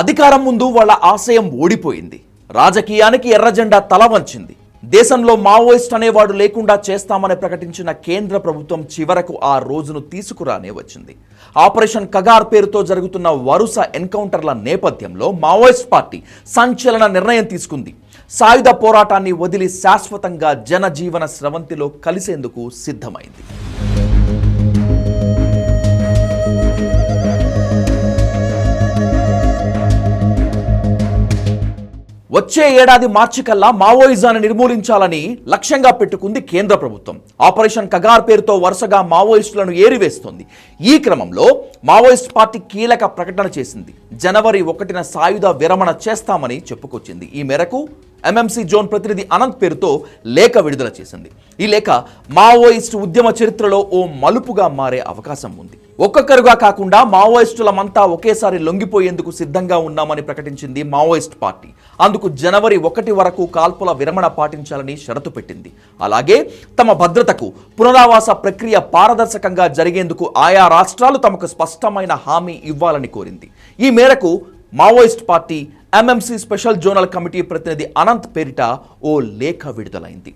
అధికారం ముందు వాళ్ళ ఆశయం ఓడిపోయింది. రాజకీయానికి ఎర్రజెండా తల వంచింది. దేశంలో మావోయిస్ట్ అనేవాడు లేకుండా చేస్తామని ప్రకటించిన కేంద్ర ప్రభుత్వం చివరకు ఆ రోజును తీసుకురానే వచ్చింది. ఆపరేషన్ కగార్ పేరుతో జరుగుతున్న వరుస ఎన్కౌంటర్ల నేపథ్యంలో మావోయిస్ట్ పార్టీ సంచలన నిర్ణయం తీసుకుంది. సాయుధ పోరాటాన్ని వదిలి శాశ్వతంగా జనజీవన స్రవంతిలో కలిసేందుకు సిద్ధమైంది. వచ్చే ఏడాది మార్చి కల్లా మావోయిజాన్ని నిర్మూలించాలని లక్ష్యంగా పెట్టుకుంది కేంద్ర ప్రభుత్వం. ఆపరేషన్ కగార్ పేరుతో వరుసగా మావోయిస్టులను ఏరివేస్తోంది. ఈ క్రమంలో మావోయిస్ట్ పార్టీ కీలక ప్రకటన చేసింది. జనవరి ఒకటిన సాయుధ విరమణ చేస్తామని చెప్పుకొచ్చింది. ఈ మేరకు ఎంఎంసీ జోన్ ప్రతినిధి అనంత్ పేరుతో లేఖ విడుదల చేసింది. ఈ లేఖ మావోయిస్ట్ ఉద్యమ చరిత్రలో ఓ మలుపుగా మారే అవకాశం ఉంది. ఒక్కొక్కరుగా కాకుండా మావోయిస్టులమంతా ఒకేసారి లొంగిపోయేందుకు సిద్ధంగా ఉన్నామని ప్రకటించింది మావోయిస్ట్ పార్టీ. అందుకు జనవరి ఒకటి వరకు కాల్పుల విరమణ పాటించాలని షరతు పెట్టింది. అలాగే తమ భద్రతకు పునరావాస ప్రక్రియ పారదర్శకంగా జరిగేందుకు ఆయా రాష్ట్రాలు తమకు స్పష్టమైన హామీ ఇవ్వాలని కోరింది. ఈ మేరకు Maoist party MMC special zonal committee ప్రతినిధి అనంత్ పేరిట ఓ లేఖ విడుదలైంది.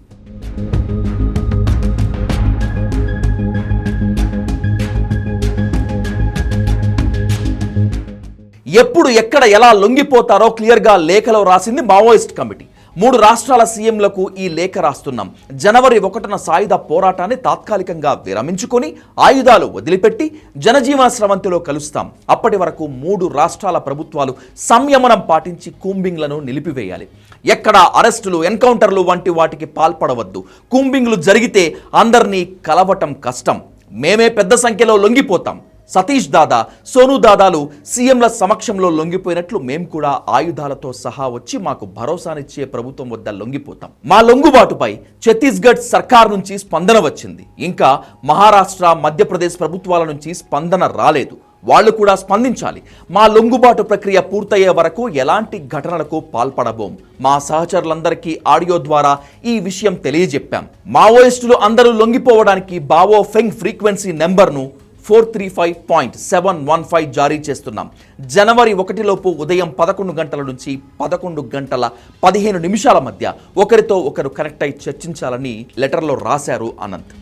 ఎప్పుడు ఎక్కడ ఎలా లొంగిపోతారో క్లియర్గా లేఖలో రాసింది మావోయిస్ట్ కమిటీ. మూడు రాష్ట్రాల సీఎంలకు ఈ లేఖ రాస్తున్నాం. జనవరి ఒకటిన సాయుధ పోరాటాన్ని తాత్కాలికంగా విరమించుకొని ఆయుధాలు వదిలిపెట్టి జనజీవన స్రవంతిలో కలుస్తాం. అప్పటి వరకు మూడు రాష్ట్రాల ప్రభుత్వాలు సంయమనం పాటించి కూంబింగ్లను నిలిపివేయాలి. ఎక్కడ అరెస్టులు ఎన్కౌంటర్లు వంటి వాటికి పాల్పడవద్దు. కూంబింగ్లు జరిగితే అందరినీ కలవటం కష్టం. మేమే పెద్ద సంఖ్యలో లొంగిపోతాం. సతీష్ దాదా సోను దాదాలు సీఎంల సమక్షంలో లొంగిపోయినట్లు మేం కూడా ఆయుధాలతో సహా వచ్చి మాకు భరోసానిచ్చే ప్రభుత్వం వద్ద లొంగిపోతాం. మా లొంగుబాటుపై ఛత్తీస్గఢ్ సర్కార్ నుంచి స్పందన వచ్చింది. ఇంకా మహారాష్ట్ర మధ్యప్రదేశ్ ప్రభుత్వాల నుంచి స్పందన రాలేదు. వాళ్ళు కూడా స్పందించాలి. మా లొంగుబాటు ప్రక్రియ పూర్తయ్యే వరకు ఎలాంటి ఘటనలకు పాల్పడబోం. మా సహచరులందరికీ ఆడియో ద్వారా ఈ విషయం తెలియజెప్పాం. మావోయిస్టులు అందరూ లొంగిపోవడానికి బావో ఫెంగ్ ఫ్రీక్వెన్సీ నెంబర్ను four three five point seven one five జారీ చేస్తున్నాం. జనవరి ఒకటిలోపు ఉదయం పదకొండు గంటల నుంచి పదకొండు గంటల పదిహేను నిమిషాల మధ్య ఒకరితో ఒకరు కనెక్ట్ అయి చర్చించాలని లెటర్లో రాశారు అనంత్.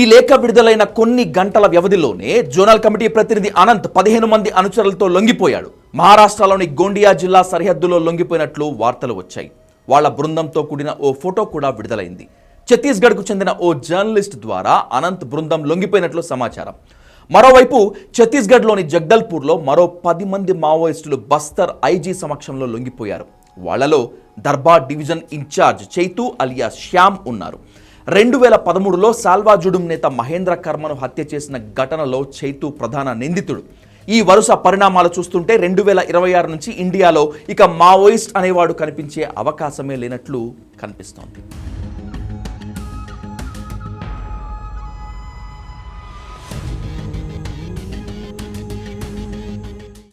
ఈ లేఖ విడుదలైన కొన్ని గంటల వ్యవధిలోనే జోనల్ కమిటీ ప్రతినిధి అనంత్ పదిహేను మంది అనుచరులతో లొంగిపోయాడు. మహారాష్ట్రలోని గోండియా జిల్లా సరిహద్దులో లొంగిపోయినట్లు వార్తలు వచ్చాయి. వాళ్ళ బృందంతో కూడిన ఓ ఫోటో కూడా విడుదలైంది. ఛత్తీస్గఢ్కు చెందిన ఓ జర్నలిస్ట్ ద్వారా అనంత్ బృందం లొంగిపోయినట్లు సమాచారం. మరోవైపు ఛత్తీస్గఢ్లోని జగ్దల్పూర్లో మరో పది మంది మావోయిస్టులు బస్తర్ ఐజీ సమక్షంలో లొంగిపోయారు. వాళ్ళలో Darbar division incharge Chaitu alias Shyam ఉన్నారు. రెండు వేల పదమూడులో సాల్వాజుడుం నేత మహేంద్ర కర్మను హత్య చేసిన ఘటనలో చైతు ప్రధాన నిందితుడు. ఈ వరుస పరిణామాలు చూస్తుంటే రెండు వేల ఇరవై ఆరు నుంచి ఇండియాలో ఇక మావోయిస్ట్ అనేవాడు కనిపించే అవకాశమే లేనట్లు కనిపిస్తోంది.